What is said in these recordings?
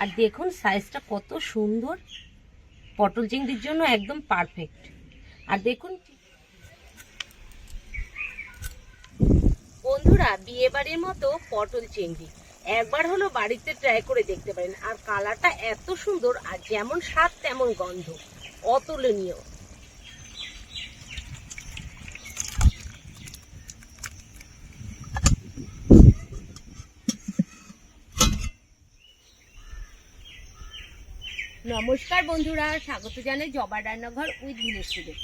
আর দেখুন সাইজটা কত সুন্দর। পটল চিংড়ির জন্য একদম পারফেক্ট আর দেখুন বন্ধুরা বিয়ে বাড়ির মতো পটল চিংড়ি। একবার হলো বাড়িতে ট্রাই করে দেখতে পারেন। আর কালারটা এত সুন্দর আর যেমন স্বাদ তেমন গন্ধ। অতুলনীয়। নমস্কার বন্ধুরা স্বাগত জানাই জবা রান্নাঘর উইথ ভিলেজপুরে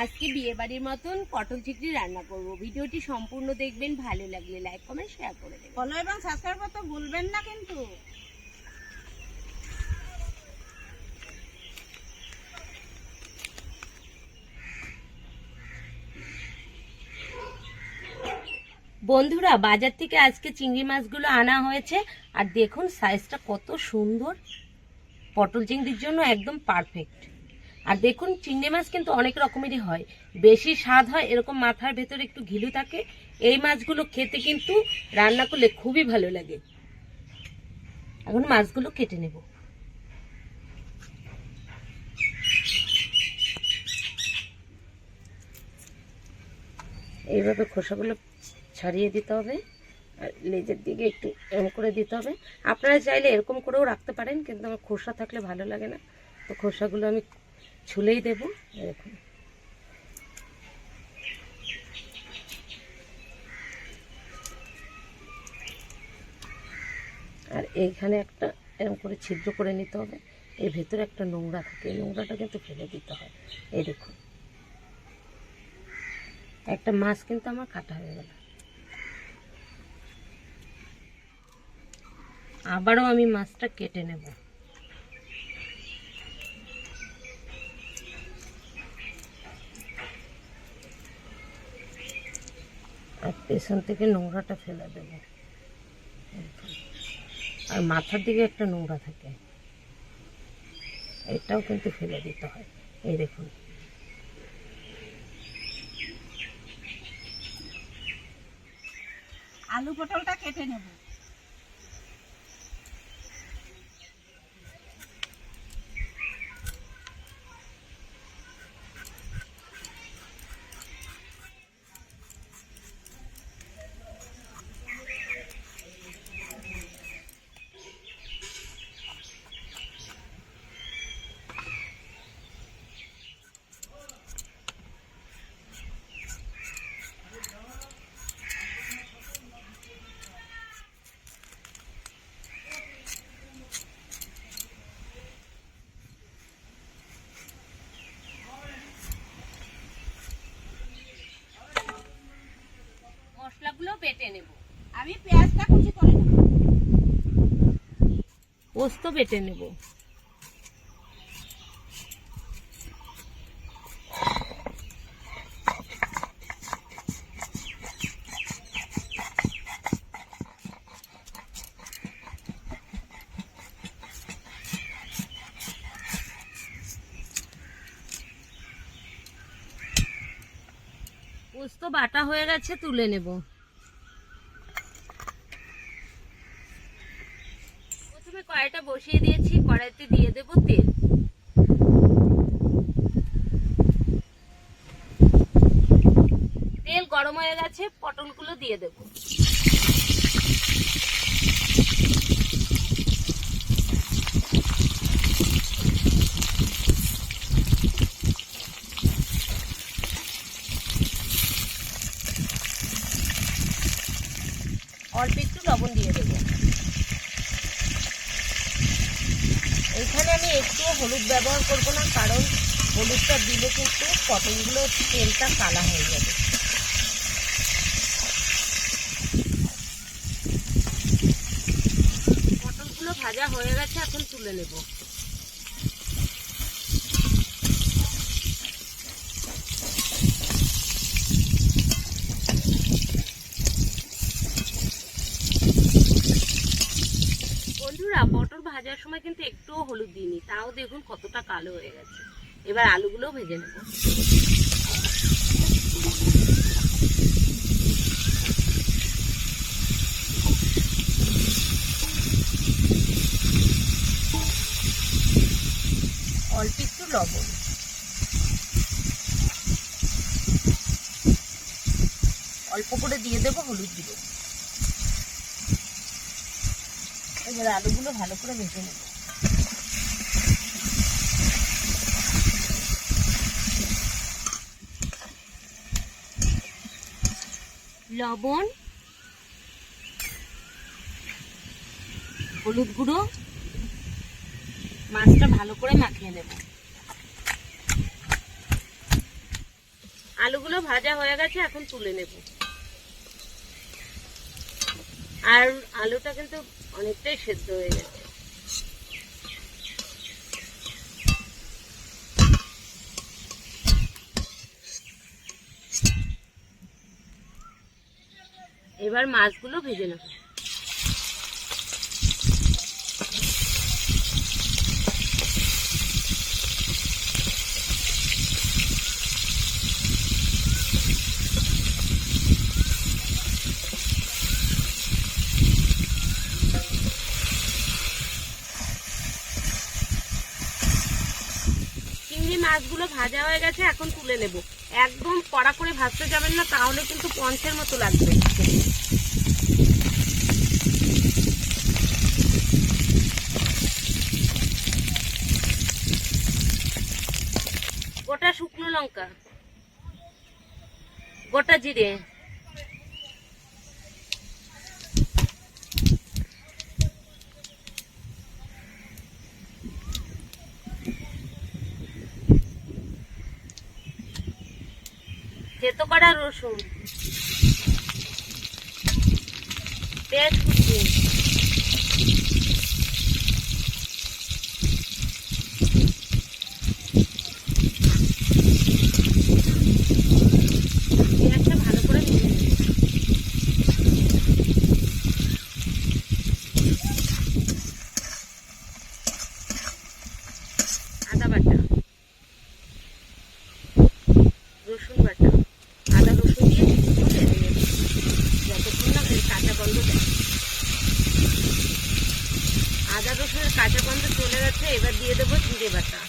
আজকে বিয়ে বাড়ির মতন পটল চিংড়ি রান্না করব। ভিডিওটি সম্পূর্ণ দেখবেন ভালো লাগলে লাইক কমেন্ট শেয়ার করে দেবেন। ফলো এবং সাবস্ক্রাইব করতে ভুলবেন না কিন্তু। বন্ধুরা বাজার থেকে আজকে চিংড়ি মাছগুলো আনা হয়েছে। আর দেখুন সাইজটা কত সুন্দর। পটল চিংড়ির জন্য একদম পারফেক্ট আর দেখুন, চিংড়ি মাছ কিন্তু অনেক রকমেরই হয়। বেশি স্বাদ হয়, এরকম মাথার ভেতরে একটু ঘিলু থাকে। এই মাছগুলো খেতে কিন্তু রান্না করলে খুবই ভালো লাগে। এখন মাছগুলো কেটে নেব। এইভাবে খোসাগুলো ছাড়িয়ে দিতে হবে। লেজের দিকে একটু এম করে দিতে হবে। আপনারা চাইলে এরকম করেও রাখতে পারেন, কিন্তু আমার খোসা থাকলে ভালো লাগে না। তো খোসাগুলো আমি ছুলেই দেবো, এরকম। আর এইখানে একটা এরকম করে ছিদ্র করে নিতে হবে। এর ভেতরে একটা নোংরা থাকে, এই নোংরাটা কিন্তু ফেলে দিতে হয়। এই দেখুন। একটা মাছ কিন্তু আমার কাটা হয়ে গেল। আবারও আমি মাছটা কেটে নেব। আর পেছন থেকে নোংরাটা ফেলে দেব। আর মাথার দিকে একটা নোংরা থাকে। এটাও কিন্তু ফেলে দিতে হয়। এই দেখুন। আলু পটলটা কেটে নেব মশলাগুলো বেটে নেব আমি পেঁয়াজটা কুচি করে নেব। পোস্ত বেটে নেব। পোস্ত বাটা হয়ে গেছে তুলে নেব। বসিয়ে দিয়েছি, কড়াইতে দিয়ে দেব তেল। তেল গরম হয়ে গেছে, পটলগুলো দিয়ে দেব। অল্প একটু লবণ দিয়ে দেবো এখানে আমি একটু হলুদ ব্যবহার করব না, কারণ হলুদটা দিলে কিন্তু পটলগুলো তেলটা কালা হয়ে যাবে। পটলগুলো ভাজা হয়ে গেছে, এখন তুলে নেব। ভাজার সময় কিন্তু একটুও হলুদ দিইনি। তাও দেখুন কতটা কালো হয়ে গেছে। এবার আলুগুলো ভেজে নেব। অল্প একটু লবণ। অল্প করে দিয়ে দেবো হলুদ দিয়ে এবার আলুগুলো ভালো করে ভেজে নেব। লবণ, হলুদ গুঁড়ো, মাছটা ভালো করে মাখিয়ে নেব। আলুগুলো ভাজা হয়ে গেছে, এখন তুলে নেব। আর আলুটা কিন্তু অনেকটাই সেদ্ধ হয়ে গেছে। এবার মাছগুলো ভেজে নেব চিংড়ি মাছগুলো ভাজা হয়ে গেছে, এখন তুলে নেব। একদম কড়া করে ভাজতে যাবেন না, তাহলে কিন্তু পঞ্চের মতো লাগবে। গোটা শুকনো লঙ্কা, গোটা জিরে। থেতো করা রসুন পেঁয়াজ কুচি পেঁয়াজটা ভালো করে ভেজে নেব। আদা বাটা রসুন বাটা আদা রসুন দিয়ে কিছুক্ষণ ভেজে নেব যতক্ষণ না এর কাঁচা গন্ধ দেয় আদা রসুনের কাঁচা গন্ধ চলে গেছে এবার দিয়ে দেবো জিরে বাটা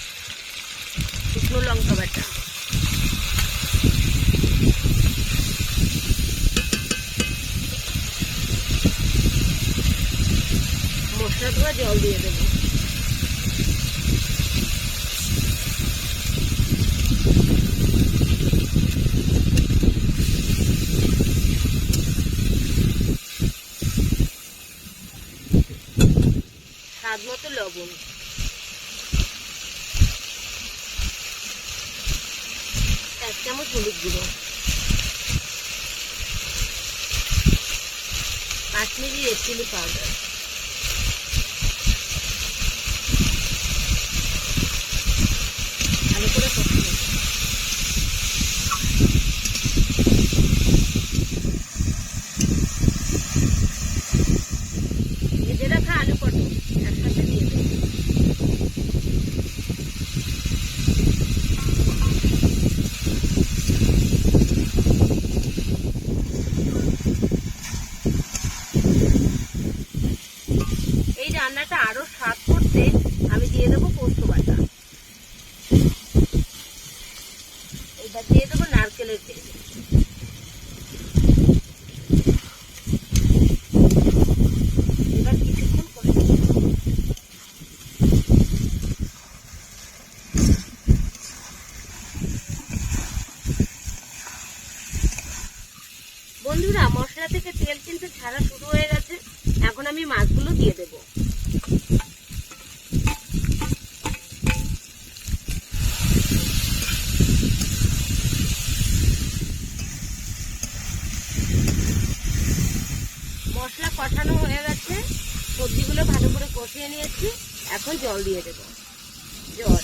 শুকনো লঙ্কা বাটা। মশলা ধোয়া জল দিয়ে দেবো। স্বাদ মতো লবণ। হলুদ গুঁড়ো কাশ্মীরি রেড চিলি পাউডার ভালো করে কষে নেব। ভেজে রাখা আলু পটল একসাথে দিয়ে দেবো এই রান্নাটা আরও স্বাদ করতে আমি দিয়ে দেবো পোস্ত বাটা এবার দিয়ে দেবো নারকেলের তেল এবার কিছুক্ষণ করে নেব। বন্ধুরা মশলা থেকে তেল কিন্তু ছাড়া শুরু হয়ে গেছে এখন আমি মাছগুলো দিয়ে দেব। মশলা কষানো হয়ে গেছে। সবজিগুলো ভালো করে কষিয়ে নিয়েছি। এখন জল দিয়ে দেব। জল।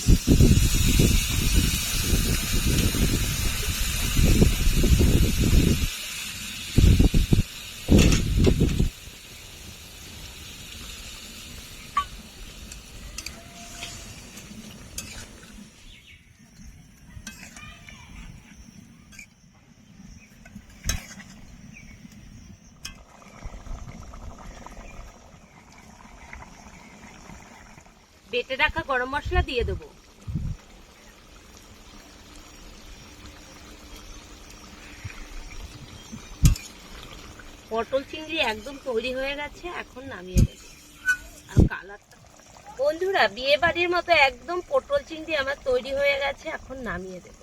বেটে রাখা গরম মশলা দিয়ে দেবো। পটল চিংড়ি একদম তৈরি হয়ে গেছে, এখন নামিয়ে দেবো আর কালারটা। বন্ধুরা বিয়ে বাড়ির মতো একদম পটল চিংড়ি আমার তৈরি হয়ে গেছে, এখন নামিয়ে দেবো।